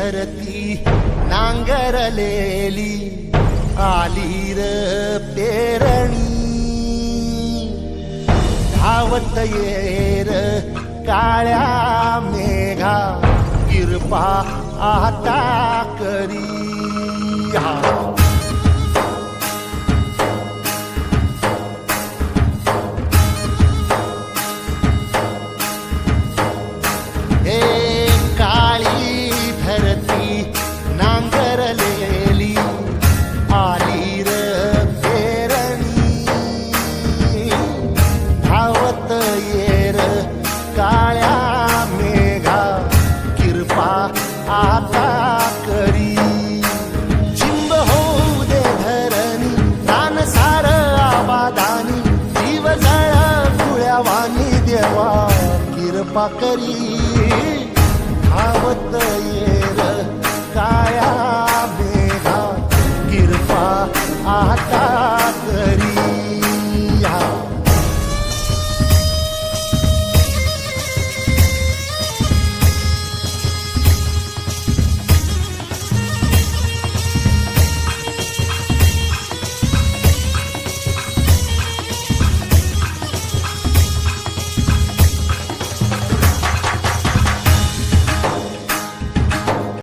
धरती नांगरलेली आली र पेरणी. धावत येर काळ्या मेघा कृपा आता कर नांगरलेली आली र पेरणी धावत येर काळ्या मेघा किरपा आता करी. चिंब होऊ दे धरणी दान सार आबादानी जीव जळ फुळ्या वाणी देवा किरपा करी. धावत mata